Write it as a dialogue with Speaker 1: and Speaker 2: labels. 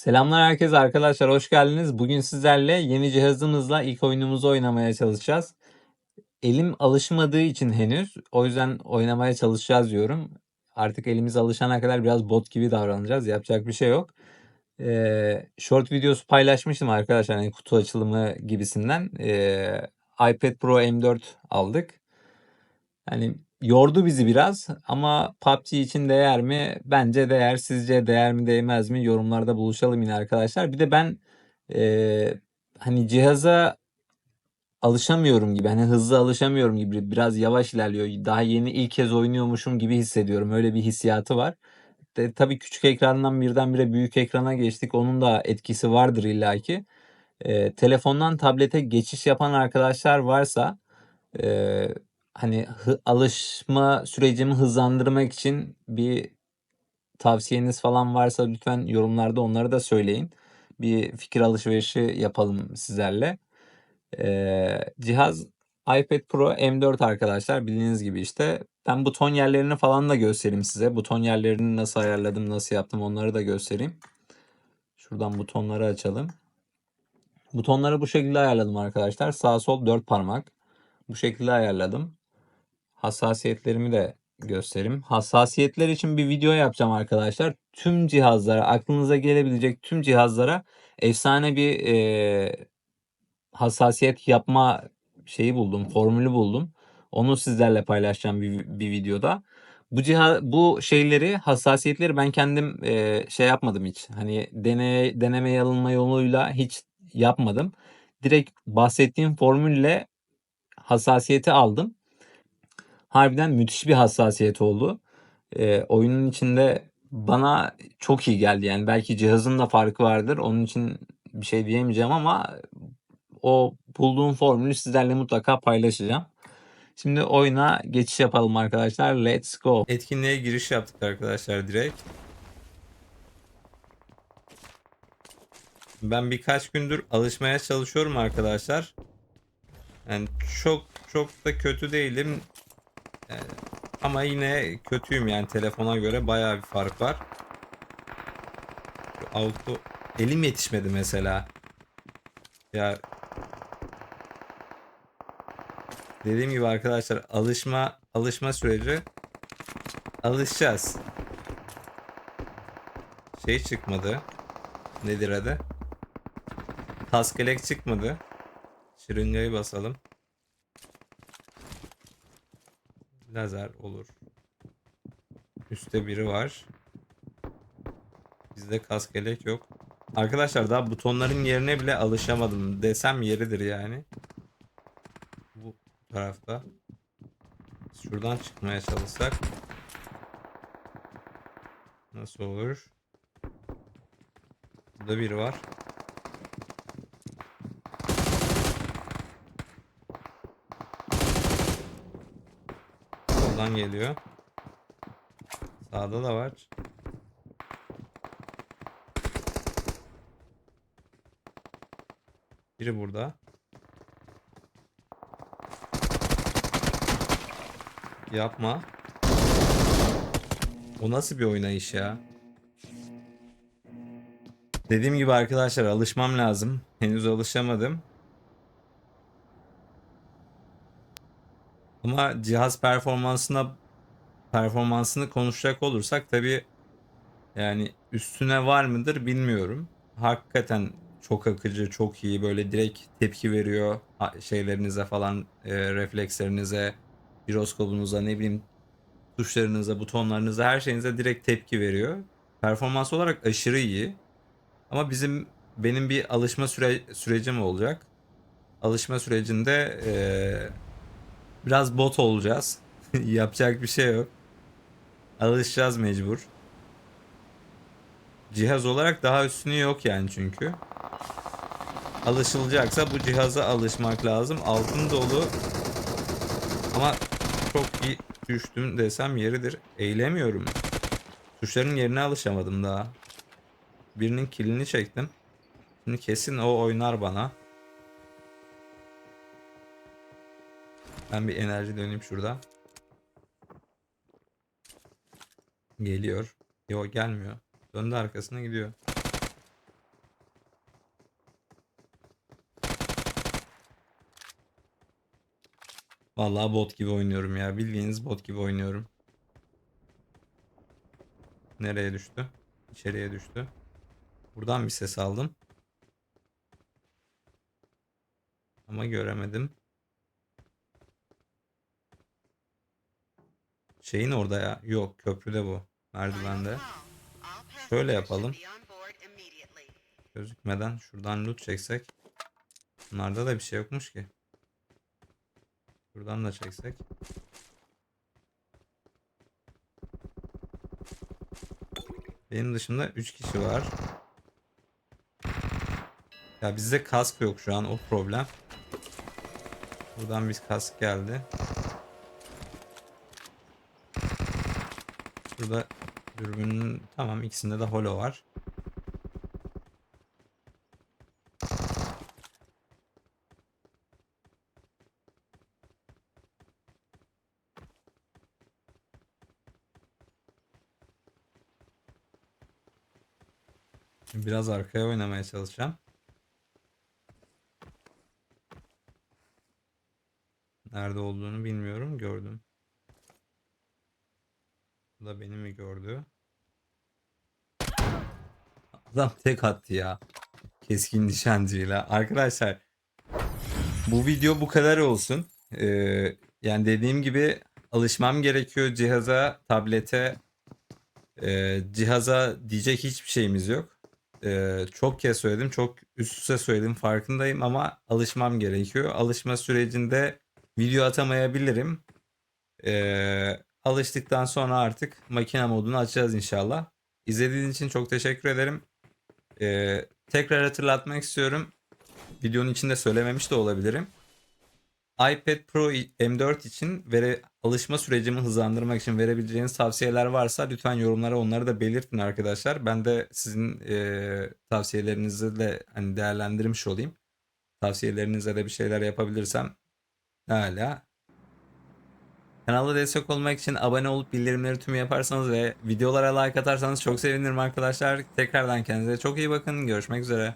Speaker 1: Selamlar herkese arkadaşlar hoş geldiniz. Bugün sizlerle yeni cihazımızla ilk oyunumuzu oynamaya çalışacağız. Elim alışmadığı için henüz o yüzden oynamaya çalışacağız diyorum. Artık elimiz alışana kadar biraz bot gibi davranacağız. Yapacak bir şey yok. Ee, short videosu paylaşmıştım arkadaşlar hani kutu açılımı gibisinden. Ee, iPad Pro M4 aldık. Hani yordu bizi biraz ama PUBG için değer mi? Bence değer. Sizce değer mi değmez mi? Yorumlarda buluşalım yine arkadaşlar. Bir de ben eee, hani cihaza alışamıyorum gibi. Hani hızlı alışamıyorum gibi. Biraz yavaş ilerliyor. Daha yeni ilk kez oynuyormuşum gibi hissediyorum. Öyle bir hissiyatı var. De, tabii küçük ekrandan birdenbire büyük ekrana geçtik. Onun da etkisi vardır illaki. Eee, telefondan tablete geçiş yapan arkadaşlar varsa eee, hani hı- alışma sürecimi hızlandırmak için bir tavsiyeniz falan varsa lütfen yorumlarda onları da söyleyin. Bir fikir alışverişi yapalım sizlerle. Eee, cihaz iPad Pro M4 arkadaşlar bildiğiniz gibi işte. Ben buton yerlerini falan da göstereyim size. Buton yerlerini nasıl ayarladım, nasıl yaptım onları da göstereyim. Şuradan butonları açalım. Butonları bu şekilde ayarladım arkadaşlar. Sağ sol 4 parmak. Bu şekilde ayarladım. Hassasiyetlerimi de göstereyim. Hassasiyetler için bir video yapacağım arkadaşlar. Tüm cihazlara, aklınıza gelebilecek tüm cihazlara efsane bir e, hassasiyet yapma şeyi buldum, formülü buldum. Onu sizlerle paylaşacağım bir, bir videoda. Bu cihaz, bu şeyleri, hassasiyetleri ben kendim e, şey yapmadım hiç. Hani deney, deneme yanılma yoluyla hiç yapmadım. Direkt bahsettiğim formülle hassasiyeti aldım. Harbiden müthiş bir hassasiyet oldu. Ee, oyunun içinde bana çok iyi geldi. Yani belki cihazın da farkı vardır. Onun için bir şey diyemeyeceğim ama o bulduğum formülü sizlerle mutlaka paylaşacağım. Şimdi oyuna geçiş yapalım arkadaşlar. Let's go. Etkinliğe giriş yaptık arkadaşlar direkt. Ben birkaç gündür alışmaya çalışıyorum arkadaşlar. Yani çok çok da kötü değilim. Ama yine kötüyüm yani telefona göre bayağı bir fark var. Auto elim yetişmedi mesela. Ya dediğim gibi arkadaşlar alışma alışma süreci alışacağız. Şey çıkmadı. Nedir adı? Taskelek çıkmadı. Şırıngayı basalım. Lazer olur. Üste biri var. Bizde kaskelek yok. Arkadaşlar daha butonların yerine bile alışamadım desem yeridir yani. Bu tarafta. Şuradan çıkmaya çalışsak. Nasıl olur? Burada biri var. Soldan geliyor. Sağda da var. Biri burada. Yapma. O nasıl bir oynayış ya? Dediğim gibi arkadaşlar alışmam lazım. Henüz alışamadım. Ama cihaz performansına performansını konuşacak olursak tabi yani üstüne var mıdır bilmiyorum. Hakikaten çok akıcı, çok iyi böyle direkt tepki veriyor şeylerinize falan, e, reflekslerinize, jiroskopunuza, ne bileyim tuşlarınıza, butonlarınıza, her şeyinize direkt tepki veriyor. Performans olarak aşırı iyi. Ama bizim benim bir alışma süre, sürecim olacak. Alışma sürecinde e, Biraz bot olacağız. Yapacak bir şey yok. Alışacağız mecbur. Cihaz olarak daha üstünü yok yani çünkü. Alışılacaksa bu cihaza alışmak lazım. Altın dolu. Ama çok iyi düştüm desem yeridir. Eğilemiyorum. Tuşların yerine alışamadım daha. Birinin kilini çektim. Şimdi kesin o oynar bana. Ben bir enerji döneyim şurada. Geliyor. Yok gelmiyor. Döndü arkasına gidiyor. Vallahi bot gibi oynuyorum ya. Bildiğiniz bot gibi oynuyorum. Nereye düştü? İçeriye düştü. Buradan bir ses aldım. Ama göremedim. Şeyin orada ya. Yok köprüde bu. Merdivende. Şöyle yapalım. Gözükmeden şuradan loot çeksek. Bunlarda da bir şey yokmuş ki. Buradan da çeksek. Benim dışımda 3 kişi var. Ya bizde kask yok şu an o problem. Buradan bir kask geldi. Burada dürbünün tamam ikisinde de holo var. Biraz arkaya oynamaya çalışacağım. Nerede olduğunu bilmiyorum. Gördüm. Bu da beni mi gördü? Adam tek attı ya. Keskin nişancıyla. Arkadaşlar bu video bu kadar olsun. Ee, yani dediğim gibi alışmam gerekiyor cihaza, tablete. Ee, cihaza diyecek hiçbir şeyimiz yok. Ee, çok kez söyledim, çok üst üste söyledim farkındayım ama alışmam gerekiyor. Alışma sürecinde video atamayabilirim. Ee, alıştıktan sonra artık makine modunu açacağız inşallah. İzlediğiniz için çok teşekkür ederim. Ee, tekrar hatırlatmak istiyorum. Videonun içinde söylememiş de olabilirim. iPad Pro M4 için vere, alışma sürecimi hızlandırmak için verebileceğiniz tavsiyeler varsa lütfen yorumlara onları da belirtin arkadaşlar. Ben de sizin e, tavsiyelerinizi de hani değerlendirmiş olayım. Tavsiyelerinizle de bir şeyler yapabilirsem hala. Kanala destek olmak için abone olup bildirimleri tüm yaparsanız ve videolara like atarsanız çok sevinirim arkadaşlar. Tekrardan kendinize çok iyi bakın. Görüşmek üzere.